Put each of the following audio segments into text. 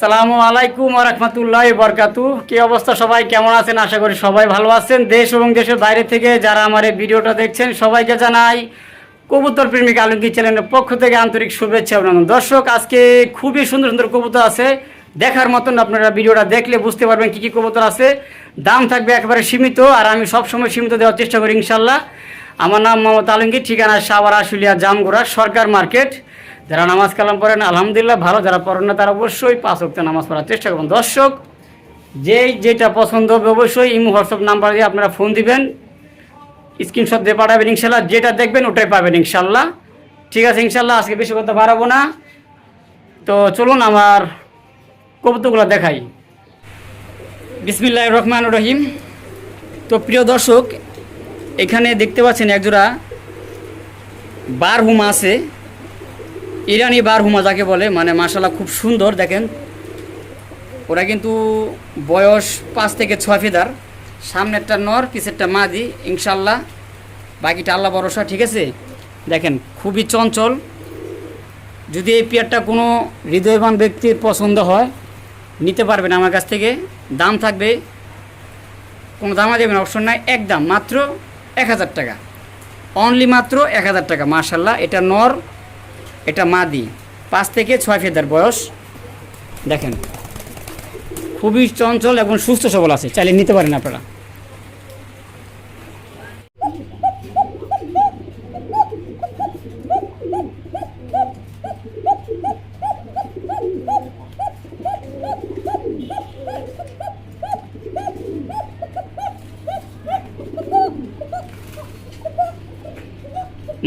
আসসালামু আলাইকুম রহমতুল্লাহ বরকাতু। কি অবস্থা সবাই? কেমন আছেন? আশা করি সবাই ভালো আছেন। দেশ এবং দেশের বাইরে থেকে যারা আমার এই ভিডিওটা দেখছেন, সবাইকে জানাই কবুতর প্রেমিক আলমগীর চ্যানেলের পক্ষ থেকে আন্তরিক শুভেচ্ছা অভিনন্দন। দর্শক, আজকে খুবই সুন্দর সুন্দর কবুতর আছে। দেখার মতন আপনারা ভিডিওটা দেখলে বুঝতে পারবেন কী কী কবুতর আছে। দাম থাকবে একেবারে সীমিত আর আমি সবসময় সীমিত দেওয়ার চেষ্টা করি ইনশাল্লাহ আমার নাম মোহাম্মদ আলমগীর, ঠিকানা সাবার আশুলিয়া, জামগোড়া, সরকার মার্কেট। যারা নামাজ কালাম পড়েন আলহামদুলিল্লাহ, ভালো যারা পড়েন না, তারা অবশ্যই পাঁচ ওয়াক্ত নামাজ পড়ার চেষ্টা করবেন। দর্শক, যেই যেটা পছন্দ হবে অবশ্যই ইমো হোয়াটসঅ্যাপ নাম্বার দিয়ে আপনারা ফোন দিবেন। স্ক্রিনশট দিয়ে পাঠাবেন ইনশাল্লাহ যেটা দেখবেন, ওটাই পাবেন ইনশাল্লাহ ঠিক আছে ইনশাল্লাহ আজকে বেশি কথা বাড়াবো না। তো চলুন আমার কবুতরগুলো দেখাই। বিসমিল্লাহ রহমান রহিম। তো প্রিয় দর্শক, এখানে দেখতে পাচ্ছেন একজোড়া বার হুমা আছে। ইরানি বার হুমা যাকে বলে মানে মাসাল্লাহ খুব সুন্দর, দেখেন। ওরা কিন্তু বয়স পাঁচ থেকে ছয় ফেদার। সামনেরটা নর, পিছেরটা মাদি ইনশাল্লাহ বাকিটা আল্লাহ ভরসা, ঠিক আছে? দেখেন, খুবই চঞ্চল। যদি এই পেয়ারটা কোনো হৃদয়বান ব্যক্তির পছন্দ হয়, নিতে পারবেন আমার কাছ থেকে। দাম থাকবে, কোনো দামা দেবেন, অপশন নাই, এক দাম, মাত্র এক হাজার টাকা। অনলি মাত্র এক হাজার টাকা মার্শাল্লাহ এটা নর এটা মাদি, পাঁচ থেকে ছয় ফেদার বয়স। দেখেন, খুবই চঞ্চল এবং সুস্থ সবল আছে, চাইলে নিতে পারেন আপনারা।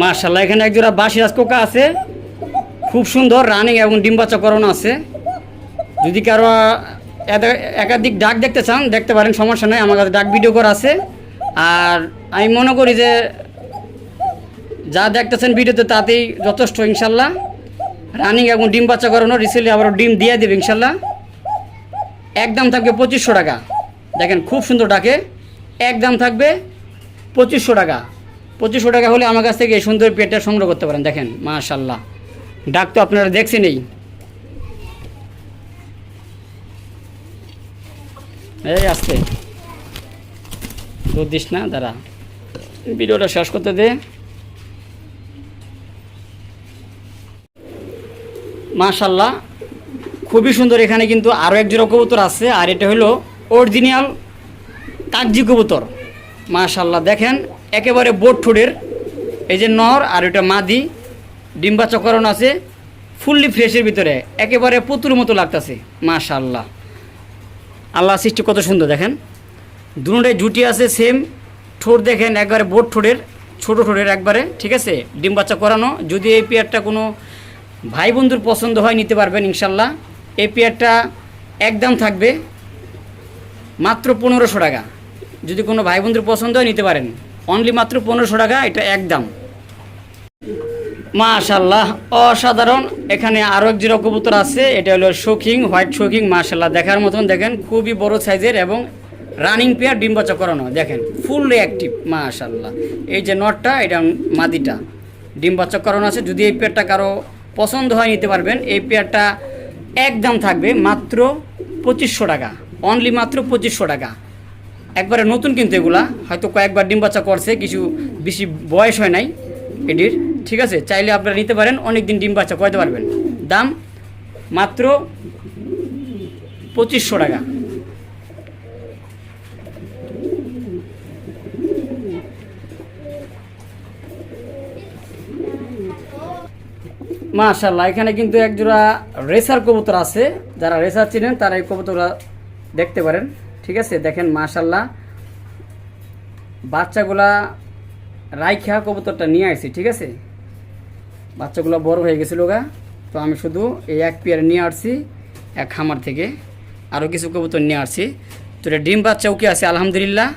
মার্শাল্লাহ এখানে একজোড়া বাসিরাজ কোকা আছে। খুব সুন্দর রানিং এবং ডিম বাচ্চা করানো আছে। যদি কারও একাধিক ডাক দেখতে চান, দেখতে পারেন, সমস্যা নেই, আমার কাছে ডাক ভিডিও করা আছে। আর আমি মনে করি যে, যা দেখতেছেন ভিডিওতে তাতেই যথেষ্ট, ইনশাল্লাহ। রানিং এবং ডিম বাচ্চা করানো রিসেন্টলি আবার ডিম দিয়ে দেবে, ইনশাল্লাহ। একদম থাকবে পঁচিশশো টাকা। দেখেন, খুব সুন্দর ডাকে। একদম থাকবে পঁচিশশো টাকা। পঁচিশশো টাকা হলে আমার কাছ থেকে এই সুন্দর পেটটা সংগ্রহ করতে পারেন, দেখেন, মাশাল্লাহ। ডাক তো আপনারা দেখছেনই এই আসতে দুধ দিস না, দাঁড়া। ভিডিওটা শেষ করতে দে। মাশাল্লাহ, খুবই সুন্দর এখানে কিন্তু আরও এক জোড়া কবুতর আছে, আর এটা হলো অরিজিনাল কাগজি কবুতর। মাশাল্লাহ, দেখেন, একেবারে বোট ঠোঁটের, এই যে নর আর এটা মাদি। ডিম্বা চকরণ আছে, ফুললি ফ্রেশের ভিতরে, একেবারে পুতুর মতো লাগতেছে মাশাল্লাহ আল্লাহ আল্লাহ সৃষ্টি কত সুন্দর, দেখেন। দুটাই জুটি আছে সেম ঠোঁট দেখেন, একবারে বোট ঠোঁটের, ছোটো ঠোঁটের একবারে, ঠিক আছে? ডিম বাচ্চা করানো যদি এই পেয়ারটা কোনো ভাই বন্ধুর পছন্দ হয়, নিতে পারবেন ইনশাল্লাহ এই পেয়ারটা একদম থাকবে মাত্র পনেরোশো টাকা। যদি কোনো ভাই বন্ধুর পছন্দ হয়, নিতে পারেন। অনলি মাত্র পনেরোশো টাকা, এটা একদম। মাশাল্লাহ অসাধারণ। এখানে আরও এক কবুতর আছে, এটা হলো শোকিং হোয়াইট শোকিং মাশাল্লাহ দেখার মতন দেখেন, খুবই বড় সাইজের এবং রানিং পেয়ার, ডিম বাচ্চা করানো। দেখেন ফুললি অ্যাক্টিভ মাশাল্লাহ এই যে নটটা, এটা মাদিটা। ডিম বাচ্চা করানো আছে, যদি এই পেয়ারটা কারও পছন্দ হয়, নিতে পারবেন। এই পেয়ারটা একদম থাকবে মাত্র পঁচিশশো টাকা। অনলি মাত্র পঁচিশশো টাকা। একবারে নতুন কিন্তু এগুলা, হয়তো কয়েকবার ডিম বাচ্চা করছে, কিছু বেশি বয়স হয় নাই, এটির। ঠিক আছে, চাইলে আপনারা নিতে পারেন অনেক দিন ডিম বাচ্চা করতে পারবেন। দাম মাত্র পঁচিশশো টাকা। মাশাল্লাহ এখানে কিন্তু একজোড়া রেসার কবুতর আছে। যারা রেসার চিনেন, তারা এই কবুতররা দেখতে পারেন। ঠিক আছে, দেখেন মাশাল্লাহ বাচ্চাগুলা রাইখা কবুতরটা নিয়ে আসছি ঠিক আছে? বাচ্চাগুলো বড় হয়ে গেছিল গা। তো আমি শুধু এই এক পেয়ার নিয়ে আসছি, এক খামার থেকে। আরও কিছু কবুতর নিয়ে আসছি। তো এটা ডিম বাচ্চাও কি আছে? আলহামদুলিল্লাহ।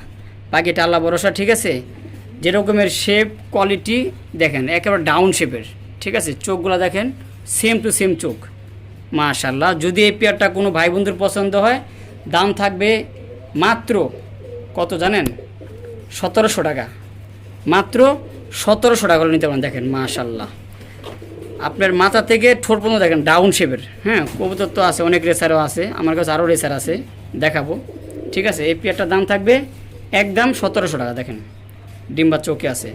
বাকিটা আল্লাহ ভরসা, ঠিক আছে? যেরকমের শেপ কোয়ালিটি দেখেন, একেবারে ডাউন শেপের ঠিক আছে? চোখগুলো দেখেন সেম টু সেম চোখ। মাশাল্লাহ যদি এই পেয়ারটা কোনো ভাই বন্ধুর পছন্দ হয়, দাম থাকবে মাত্র কত জানেন? সতেরোশো টাকা। মাত্র সতেরোশো টাকা নিতে পারেন, দেখেন মাশাল্লাহ আপনার মাথা থেকে ঠোঁট পর্যন্ত দেখেন ডাউন শেপের হ্যাঁ কবুতর তো আছে, অনেক রেসারও আছে, আমার কাছে আরও রেসার আছে, দেখাবো। ঠিক আছে, এই পেয়ারটার দাম থাকবে একদম সতেরোশো টাকা, দেখেন। ডিম্বা চোখে আছে।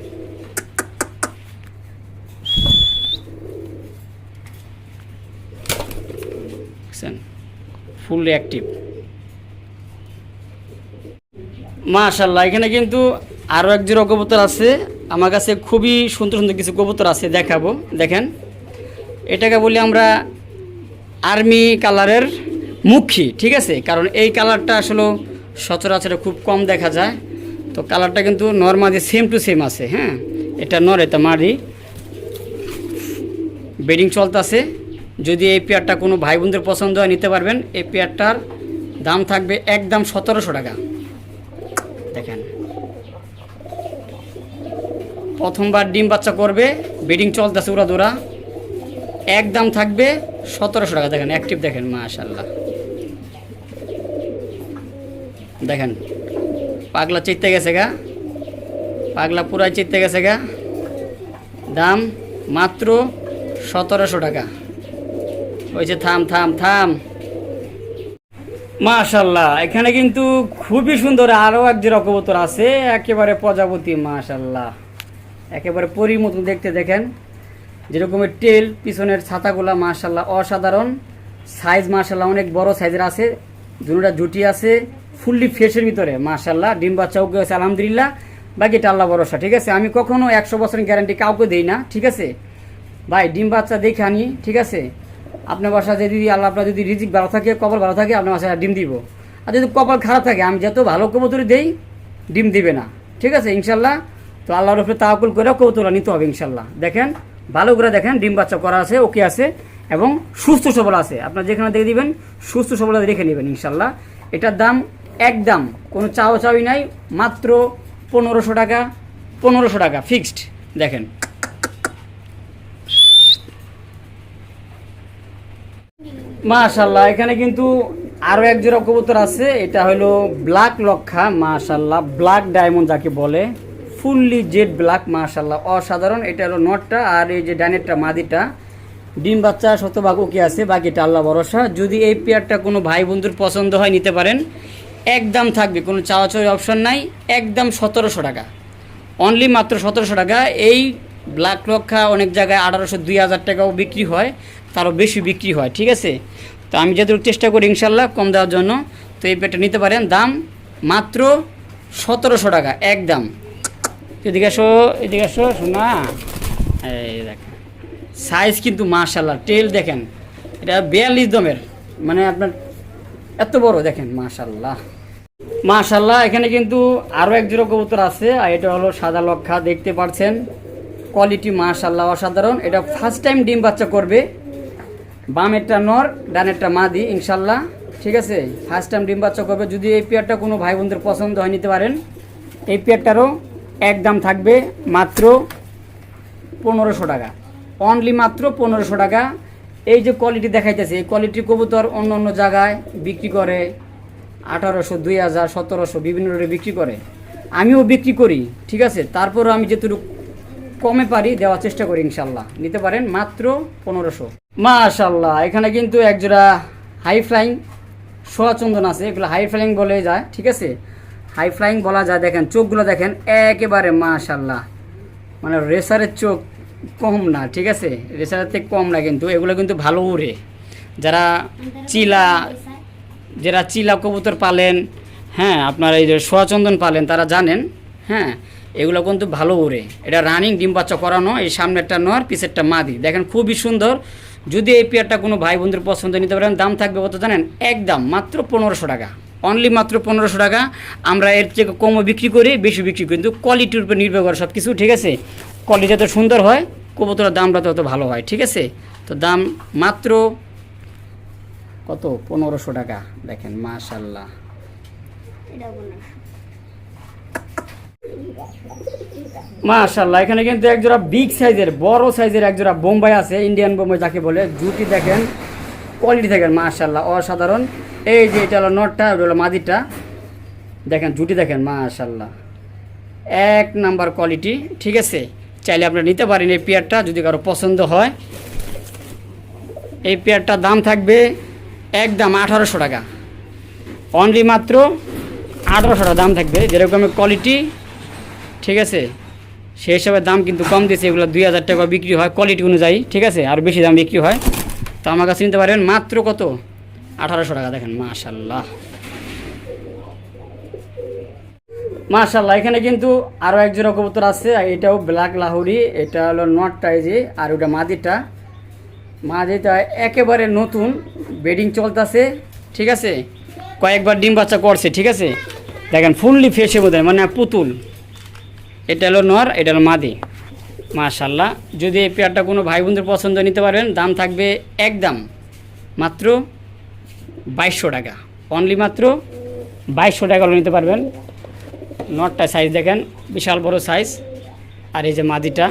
ফুল অ্যাক্টিভ মাশাল্লাহ এখানে কিন্তু আরও এক জোড়া কবুতর আছে। আমার কাছে খুবই সুন্দর সুন্দর কিছু কবুতর আছে, দেখাবো। দেখেন এটাকে বলি আমরা আর্মি কালারের মুখী, ঠিক আছে? কারণ এই কালারটা আসলে সচরাচর খুব কম দেখা যায়। তো কালারটা কিন্তু নর্মালি সেম টু সেম আছে হ্যাঁ? এটা নর, এটা মারি। বেডিং চলতেছে। যদি এই পেয়ারটা কোনো ভাই বোনদের পছন্দ হয়, নিতে পারবেন। এই পেয়ারটার দাম থাকবে একদম সতেরোশো টাকা। দেখেন। প্রথমবার ডিম বাচ্চা করবে বেডিং চলতেছে ওরা দোরা একদম থাকবে সতেরোশো টাকা। দেখেন অ্যাক্টিভ দেখেন মাশাল্লাহ দেখেন, পাগলা চিত্তে গেছে গা। পাগলা পুরাই চিত্তে গেছে গা। দাম মাত্র সতেরোশো টাকা। হয়েছে থাম থাম থাম। মাশাল্লাহ এখানে কিন্তু খুবই সুন্দর আরও এক জোড়া কবুতর আছে, একেবারে প্রজাপতি মাশাল্লাহ একেবারে পরির মতন দেখতে দেখেন। যেরকমের টেল পিছনের ছাতাগুলা মাশাল্লাহ অসাধারণ। সাইজ মাশাল্লাহ অনেক বড় সাইজের আছে। দুটা জুটি আছে। ফুললি ফ্রেশের ভিতরে মাশাল্লাহ ডিম বাচ্চাও আছে আলহামদুলিল্লাহ। বাকিটা আল্লাহ ভরসা, ঠিক আছে? আমি কখনো একশো বছরের গ্যারান্টি কাউকে দিই না, ঠিক আছে? ভাই, ডিম বাচ্চা দেখে আনি, ঠিক আছে? আপনার বাসা যদি আল্লাহ আপনার যদি রিজিক ভালো থাকে, কপাল ভালো থাকে, আপনার বাসায় ডিম দিব। আর যদি কপাল খারাপ থাকে, আমি যত ভালো কবুতরি দেই, ডিম দিবে না, ঠিক আছে? ইনশাল্লাহ তো আল্লাহর উপরে তাওকুল করে কবুতরা নিতে হবে ইনশাল্লাহ দেখেন ভালো করে দেখেন, ডিম বাচ্চা করা আছে, ওকে আছে, এবং সুস্থ সবল আছে। আপনার যেখানে দেখে দিবেন, সুস্থ সবল রেখে নেবেন ইনশাল্লাহ এটার দাম একদম, কোনো চাও চাওই নাই, মাত্র পনেরোশো টাকা পনেরোশো টাকা ফিক্সড দেখেন। মাশাল্লাহ এখানে কিন্তু আরও এক জোড়া কবুতর আছে, এটা হলো ব্ল্যাক লক্ষা মাশাল্লাহ ব্ল্যাক ডায়মন্ড যাকে বলে। ফুললি জেড ব্ল্যাক মাশাল্লাহ অসাধারণ, এটা হলো নটটা আর এই যে ডানেরটা, মাদিটা। ডিম বাচ্চা, শতভাগ ওকে আছে, বাকিটা আল্লাহ ভরসা। যদি এই পেয়ারটা কোনো ভাই বন্ধুর পছন্দ হয়, নিতে পারেন। একদম থাকবে, কোনো চাওয়া চাওয়ি অপশন নাই। একদম সতেরোশো টাকা। অনলি মাত্র সতেরোশো টাকা। এই ব্ল্যাক রক্ষা অনেক জায়গায় আঠারোশো, দুই হাজার টাকাও বিক্রি হয়, তারও বেশি বিক্রি হয়, ঠিক আছে? তো আমি যতটুকু চেষ্টা করি ইনশাল্লাহ কম দেওয়ার জন্য। তো এই পেটটা নিতে পারেন। দাম মাত্র সতেরোশো টাকা, একদম। এদিকে আসো এদিকে আসো শোনা এই দেখেন সাইজ কিন্তু মাশাল্লাহ টেল দেখেন। এটা বিয়াল্লিশ দমের মানে আপনার এত বড়, দেখেন মাশাল্লাহ মাশাল্লাহ এখানে কিন্তু আরও এক জোড়া কবুতর আছে, আর এটা হলো সাদা লক্ষা, দেখতে পাচ্ছেন কোয়ালিটি মাশাল্লাহ অসাধারণ। এটা ফার্স্ট টাইম ডিম বাচ্চা করবে। বামেরটা নর, ডানেরটা মাদি ইনশাল্লাহ ঠিক আছে? ফার্স্ট টাইম ডিম বাচ্চা করবে। যদি এই পেয়ারটা কোনো ভাই বোনদের পছন্দ হয়, নিতে পারেন। এই পেয়ারটারও একদম থাকবে মাত্র পনেরোশো টাকা। অনলি মাত্র পনেরোশো টাকা। এই যে কোয়ালিটি দেখাইতেছে, এই কোয়ালিটির কবুতর অন্য অন্য জায়গায় বিক্রি করে আঠারোশো, দুই হাজার, সতেরোশো বিভিন্ন রেটে বিক্রি করে। আমিও বিক্রি করি, ঠিক আছে? তারপরও আমি যেটুকু কমে পারি দেওয়ার চেষ্টা করি ইনশাল্লাহ। নিতে পারেন মাত্র পনেরোশো। মাশাল্লাহ, এখানে কিন্তু একজোড়া হাই ফ্লাইং সোয়া চন্দন আছে। এগুলো হাই ফ্লাইং বলে যায়, ঠিক আছে? হাই ফ্লাইং বলা যায়, দেখেন, চোখগুলো দেখেন, একেবারে মাশাল্লাহ মানে রেসারের চোখ কম না, ঠিক আছে? রেসারের থেকে কম না কিন্তু, এগুলো কিন্তু ভালো উড়ে। যারা চিলা যারা চিলা কবুতর পালেন হ্যাঁ আপনার এই যে সোয়াচন্দন পালেন, তারা জানেন হ্যাঁ এগুলো কিন্তু ভালো উড়ে। এটা রানিং ডিম বাচ্চা করানো, এই সামনেরটা নর, পিছেরটা মাদি। দেখেন, খুবই সুন্দর। যদি এই পেয়ারটা কোনো ভাই বন্ধুর পছন্দ নিতে পারেন, দাম থাকবে কত জানেন? একদম মাত্র পনেরোশো টাকা। অনলি মাত্র পনেরোশো টাকা। আমরা এর থেকে কমও বিক্রি করি, বেশি বিক্রি করি। কিন্তু কোয়ালিটির উপর নির্ভর করে সব কিছু ঠিক আছে? কোয়ালিটি যত সুন্দর হয়, কবুতরের দামটা তত ভালো হয়, ঠিক আছে? তো দাম মাত্র কত? পনেরোশো টাকা। দেখেন মাশাল্লাহ মাশাল্লাহ এখানে কিন্তু একজোড়া বিগ সাইজের বড় সাইজের একজোড়া বোম্বাই আছে ইন্ডিয়ান বোম্বাই যাকে বলে। জুটি দেখেন কোয়ালিটি দেখেন মাশাল্লাহ অসাধারণ। এই যে এটা হলো নটটা হলো মাদিরটা। দেখেন, জুটি দেখেন মাশাল্লাহ এক নাম্বার কোয়ালিটি ঠিক আছে? চাইলে আপনারা নিতে পারেন এই পেয়ারটা, যদি কারও পছন্দ হয়। এই পেয়ারটার দাম থাকবে একদম আঠারোশো টাকা। অনলি মাত্র আঠারোশো টাকা দাম থাকবে, যেরকম কোয়ালিটি ঠিক আছে? সেই হিসাবে দাম কিন্তু কম দিয়েছে, এগুলো দুই হাজার টাকা বিক্রি হয় কোয়ালিটি অনুযায়ী, ঠিক আছে? আর বেশি দাম বিক্রি হয়। তো আমার কাছে নিতে পারেন মাত্র কত? আঠারোশো টাকা, দেখেন মাশাল্লাহ মাশাল্লাহ এখানে কিন্তু আরও এক জোড়া কবুতর আছে এটাও ব্ল্যাক লাহুরি, এটা হলো নট টাইজে, আর ওটা মাদিটা। মাদিটা একেবারে নতুন বেডিং চলতেছে, ঠিক আছে? কয়েকবার ডিম বাচ্চা করছে, ঠিক আছে? দেখেন, ফুললি ফেসে বোধ মানে পুতুল। এটা হলো নর, এটা হলো মাদি। মাশাল্লাহ যদি এই পেয়ারটা কোনো ভাই বোনদের পছন্দ নিতে পারবেন দাম থাকবে একদম মাত্র বাইশশো টাকা। অনলি মাত্র বাইশশো টাকা নিতে পারবেন। নটটা সাইজ দেখেন, বিশাল বড় সাইজ আর এই যে মাদিটা,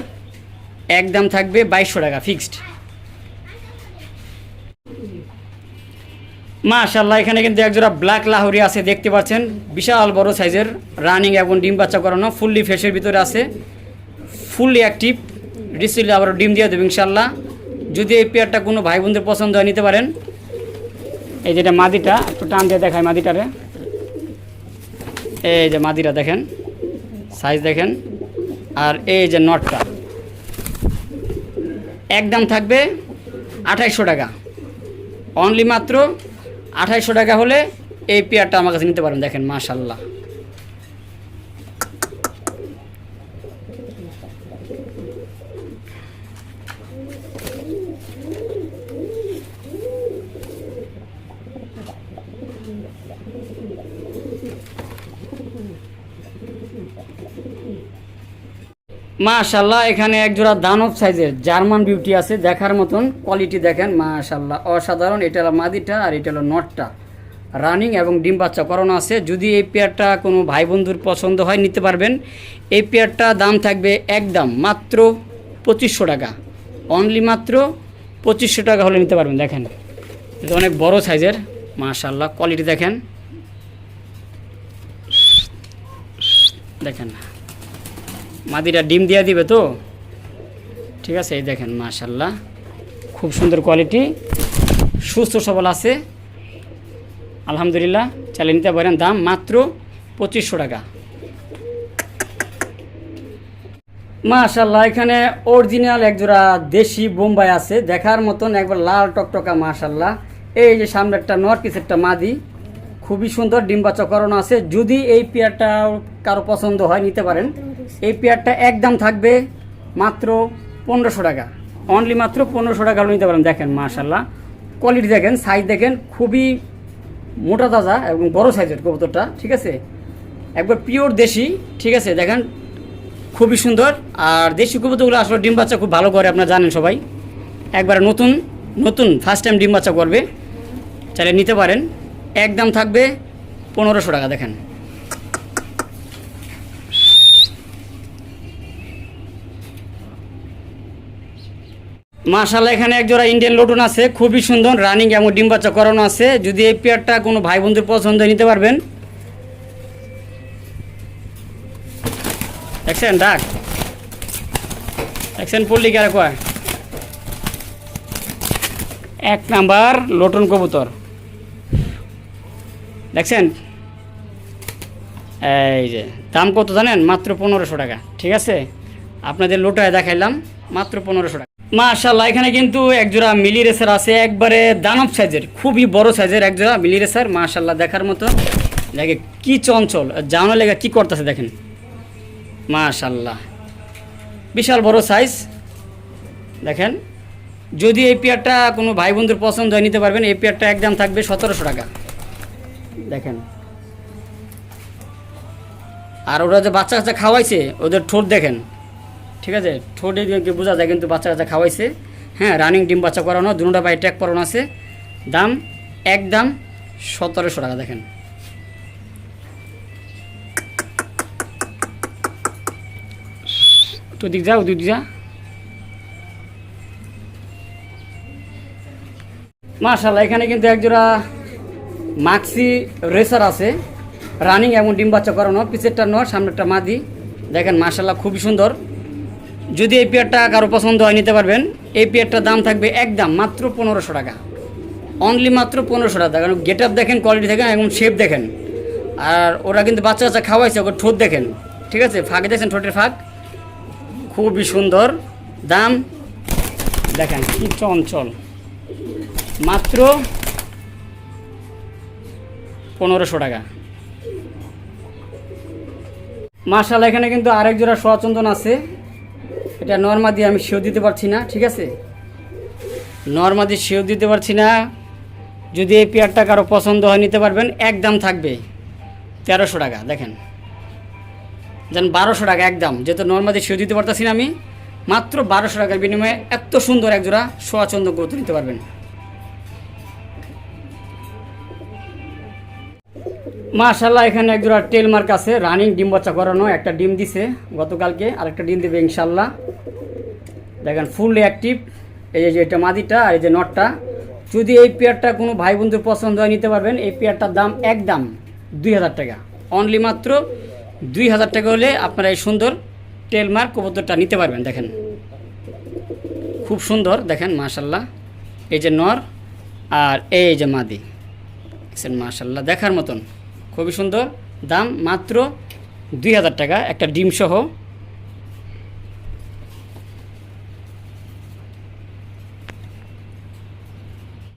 একদম থাকবে বাইশশো টাকা ফিক্সড মাশাল্লাহ এখানে কিন্তু একজোড়া ব্ল্যাক লাহোরি আছে, দেখতে পাচ্ছেন। বিশাল বড় সাইজের রানিং এবং ডিম বাচ্চা করানো ফুললি ফেসের ভিতরে আছে। ফুললি অ্যাক্টিভ রিসিভলি আবার ডিম দিয়ে দেবে ইনশাল্লাহ। যদি এই পেয়ারটা কোনো ভাই বোনদের পছন্দ হয়, নিতে পারেন। এই যেটা মাদিটা, একটু টান দিয়ে দেখায় মাদিটারে। এই যে মাদিরা দেখেন সাইজ দেখেন। আর এই যে নটটা একদম থাকবে আঠাইশশো টাকা। অনলি মাত্র আঠাইশশো টাকা হলে এই পেয়ারটা আমার কাছে নিতে পারেন, দেখেন, মাশাল্লাহ। মাশাল্লাহ এখানে এক জোড়া দানব সাইজের জার্মান বিউটি আছে, দেখার মতন কোয়ালিটি দেখেন মাশাল্লাহ অসাধারণ। এটা হলো মাদিটা আর এটা হলো নটটা। রানিং এবং ডিম বাচ্চা করানো আছে। যদি এই পেয়ারটা কোনো ভাই বন্ধুর পছন্দ হয়, নিতে পারবেন। এই পেয়ারটা দাম থাকবে একদম মাত্র পঁচিশশো টাকা। অনলি মাত্র পঁচিশশো টাকা হলে নিতে পারবেন, দেখেন। এটা অনেক বড় সাইজের মাশাল্লাহ কোয়ালিটি দেখেন। দেখেন। মাদিরা ডিম দিয়ে দিবে তো? ঠিক আছে, এই দেখেন মাশাল্লাহ খুব সুন্দর কোয়ালিটি। সুস্থ সবল আছে। আলহামদুলিল্লাহ, চালিয়ে নিতে পারেন। দাম মাত্র পঁচিশশো টাকা। মাশাল্লাহ এখানে অরিজিনাল একজোড়া দেশি বোম্বাই আছে। দেখার মতন একবার লাল টকটকা মাশাল্লাহ এই যে সামনে একটা নর্থ নর পিসেরটা মাদি। খুবই সুন্দর ডিম বাচ্চা আছে। যদি এই পেয়ারটা কারও পছন্দ হয়, নিতে পারেন। এই পেয়ারটা একদম থাকবে মাত্র পনেরোশো টাকা। অনলি মাত্র পনেরোশো টাকা নিতে পারেন। দেখেন মাশাল্লাহ কোয়ালিটি দেখেন সাইজ দেখেন, খুবই মোটা তাজা এবং বড় সাইজের কবুতরটা, ঠিক আছে? একবার পিওর দেশি, ঠিক আছে? দেখেন, খুবই সুন্দর। আর দেশি কবুতরগুলো আসলে ডিম বাচ্চা খুব ভালো করে আপনারা জানেন সবাই। একবার নতুন নতুন ফার্স্ট টাইম ডিম বাচ্চা করবে। চাইলে নিতে পারেন। একদম থাকবে পনেরোশো টাকা, দেখেন। মাশাল্লাহ এখানে একজোড়া ইন্ডিয়ান লোটন আছে, খুবই সুন্দর রানিং এবং ডিম করানো আছে। যদি এই পেয়ারটা কোনো ভাই বন্ধুর পছন্দ নিতে পারবেন। দেখছেন ডাক। দেখছেন পল্লি কারে কয়? এক নাম্বার লোটন কবুতর। দেখছেন? এই যে, দাম কত জানেন? মাত্র পনেরোশো টাকা, ঠিক আছে? আপনাদের লোটায় দেখাইলাম, মাত্র পনেরোশো টাকা। মাশাল্লাহ এখানে কিন্তু একজোড়া মিলি রেসার আছে, একবারে দানব সাইজের, খুবই বড় সাইজের একজোড়া মিলি রেসার মাশাল্লাহ দেখার মতো। দেখে কি চঞ্চল জানো লেগে কি করতেছে দেখেন। মাশাল্লাহ বিশাল বড় সাইজ। দেখেন, যদি এই পেয়ারটা কোনো ভাই বন্ধুর পছন্দ হয়, নিতে পারবেন। এই পেয়ারটা একদম থাকবে সতেরোশো টাকা। দেখেন। আর ওরা যে বাচ্চা কাচ্চা খাওয়াইছে, ওদের ঠোঁট দেখেন। ঠিক আছে? ঠোঁটে বোঝা যায় কিন্তু বাচ্চা কাচ্চা খাওয়াইছে। হ্যাঁ রানিং ডিম বাচ্চা করানো, দুটা পায়ে ট্যাগ করানো আছে। দাম একদম সতেরোশো টাকা, দেখেন। তো দিক যা ওদিক যা। মাশাল্লাহ এখানে কিন্তু একজোড়া মাক্সি রেসার আছে। রানিং এবং ডিম বাচ্চা করানো, পিছেরটা নয় সামনেরটা মাদি। দেখেন মাশাল্লাহ খুবই সুন্দর। যদি এই পেয়ারটা কারও পছন্দ হয়, নিতে পারবেন। এই পেয়ারটার দাম থাকবে একদম মাত্র পনেরোশো টাকা। অনলি মাত্র পনেরোশো টাকা। কারণ গেট আপ দেখেন কোয়ালিটি দেখেন এবং শেপ দেখেন। আর ওরা কিন্তু বাচ্চা বাচ্চা খাওয়াইছে, ওকে ঠোঁট দেখেন। ঠিক আছে? ফাঁক দেখছেন ঠোঁটের ফাঁক। খুবই সুন্দর। দাম? দেখেন, কি চঞ্চল। মাত্র পনেরোশো টাকা। মার্শাল এখানে কিন্তু আরেক জোড়া সোয়াচন্দন আছে। এটা নর্মা দিয়ে আমি সেও দিতে পারছি না, ঠিক আছে? নর্মা দিয়ে সেও দিতে পারছি না। যদি এই পেয়ারটা কারও পছন্দ হয়, নিতে পারবেন। একদম থাকবে তেরোশো টাকা, দেখেন। যেন বারোশো টাকা একদম, যেহেতু নর্মা দিয়ে সেও দিতে পারতেছি না আমি, মাত্র বারোশো টাকার বিনিময়ে এত সুন্দর এক জোড়া সোয়াচন্দ্র গৌত নিতে পারবেন। মাশাল্লাহ এখানে এক জোড়া টেল মার্ক আছে রানিং ডিম বাচ্চা করানো একটা ডিম দিছে গতকালকে, আরেকটা ডিম দেবে ইনশাল্লাহ দেখেন ফুল অ্যাক্টিভ এই যে এটা মাদিটা আর এই যে নটটা। যদি এই পেয়ারটা কোনো ভাই বন্ধুর পছন্দ হয়, নিতে পারবেন। এই পেয়ারটার দাম একদম দুই হাজার টাকা। অনলি মাত্র দুই হাজার টাকা হলে আপনারা এই সুন্দর টেল মার্ক কবুতরটা নিতে পারবেন, দেখেন। খুব সুন্দর, দেখেন মাশাল্লাহ এই যে নর আর এই যে মাদি। মাশাল্লাহ দেখার মতন। খুবই সুন্দর। দাম মাত্র দুই হাজার টাকা। একটা ডিম সহ